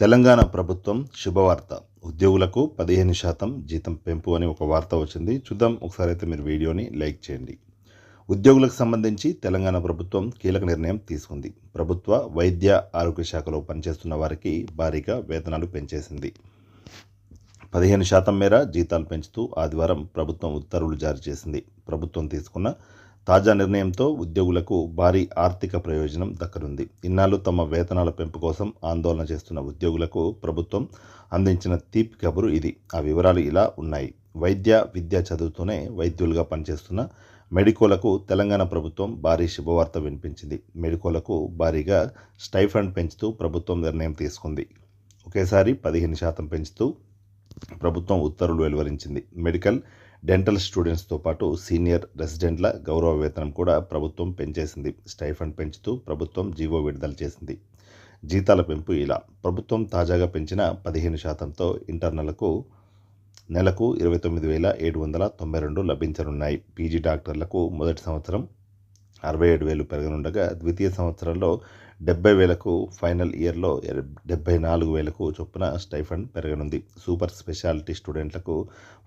తెలంగాణ ప్రభుత్వం శుభవార్త. ఉద్యోగులకు పదిహేను శాతం జీతం పెంపు అని ఒక వార్త వచ్చింది. చూద్దాం ఒకసారి అయితే మీరు వీడియోని లైక్ చేయండి. ఉద్యోగులకు సంబంధించి తెలంగాణ ప్రభుత్వం కీలక నిర్ణయం తీసుకుంది. ప్రభుత్వ వైద్య ఆరోగ్య శాఖలో పనిచేస్తున్న వారికి భారీగా వేతనాలు పెంచేసింది. పదిహేను శాతం మేర జీతాలు పెంచుతూ ఆదివారం ప్రభుత్వం ఉత్తర్వులు జారీ చేసింది. ప్రభుత్వం తీసుకున్న తాజా నిర్ణయంతో ఉద్యోగులకు భారీ ఆర్థిక ప్రయోజనం దక్కనుంది. ఇన్నాళ్ళు తమ వేతనాల పెంపు కోసం ఆందోళన చేస్తున్న ఉద్యోగులకు ప్రభుత్వం అందించిన తీపి కబురు ఇది. ఆ వివరాలు ఇలా ఉన్నాయి. వైద్య విద్య చదువుతూనే వైద్యులుగా పనిచేస్తున్న మెడికోలకు తెలంగాణ ప్రభుత్వం భారీ శుభవార్త వినిపించింది. మెడికోలకు భారీగా స్టైఫండ్ పెంచుతూ ప్రభుత్వం నిర్ణయం తీసుకుంది. ఒకేసారి పదిహేను శాతం పెంచుతూ ప్రభుత్వం ఉత్తర్వులు వెలువరించింది. మెడికల్ డెంటల్ స్టూడెంట్స్తో పాటు సీనియర్ రెసిడెంట్ల గౌరవ వేతనం కూడా ప్రభుత్వం పెంచేసింది. స్టైఫండ్ పెంచుతూ ప్రభుత్వం జీవో విడుదల చేసింది. జీతాల పెంపు ఇలా. ప్రభుత్వం తాజాగా పెంచిన పదిహేను శాతంతో ఇంటర్నలకు నెలకు ఇరవై తొమ్మిది వేల ఏడు వందల తొంభై రెండు లభించనున్నాయి. పీజీ డాక్టర్లకు మొదటి సంవత్సరం అరవై ఏడు వేలు పెరగనుండగా ద్వితీయ సంవత్సరంలో డెబ్బై వేలకు ఫైనల్ ఇయర్లో డెబ్బై నాలుగు వేలకు చొప్పున స్టైఫండ్ పెరగనుంది. సూపర్ స్పెషాలిటీ స్టూడెంట్లకు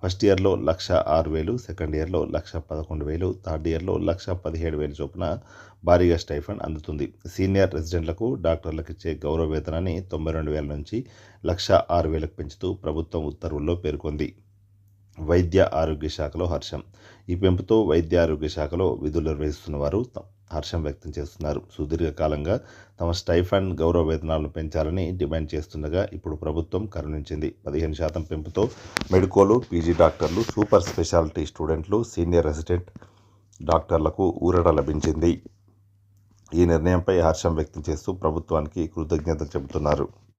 ఫస్ట్ ఇయర్లో లక్ష ఆరు వేలు సెకండ్ ఇయర్లో లక్ష పదకొండు వేలు థర్డ్ ఇయర్లో లక్ష పదిహేడు వేలు చొప్పున భారీగా స్టైఫండ్ అందుతుంది. సీనియర్ రెసిడెంట్లకు డాక్టర్లకు ఇచ్చే గౌరవ వేతనాన్ని తొంభై రెండు వేల నుంచి లక్ష ఆరు వేలకు పెంచుతూ ప్రభుత్వం ఉత్తర్వుల్లో పేర్కొంది. వైద్య ఆరోగ్య శాఖలో హర్షం. ఈ పెంపుతో వైద్య ఆరోగ్య శాఖలో విధులు నిర్వహిస్తున్న వారు త- హర్షం వ్యక్తం చేస్తున్నారు. సుదీర్ఘకాలంగా తమ స్టైఫండ్ గౌరవ వేతనాలను పెంచాలని డిమాండ్ చేస్తుండగా ఇప్పుడు ప్రభుత్వం కరుణించింది. పదిహేను శాతం పెంపుతో మెడికోలు పీజీ డాక్టర్లు సూపర్ స్పెషాలిటీ స్టూడెంట్లు సీనియర్ రెసిడెంట్ డాక్టర్లకు ఊరట లభించింది. ఈ నిర్ణయంపై హర్షం వ్యక్తం చేస్తూ ప్రభుత్వానికి కృతజ్ఞతలు చెబుతున్నారు.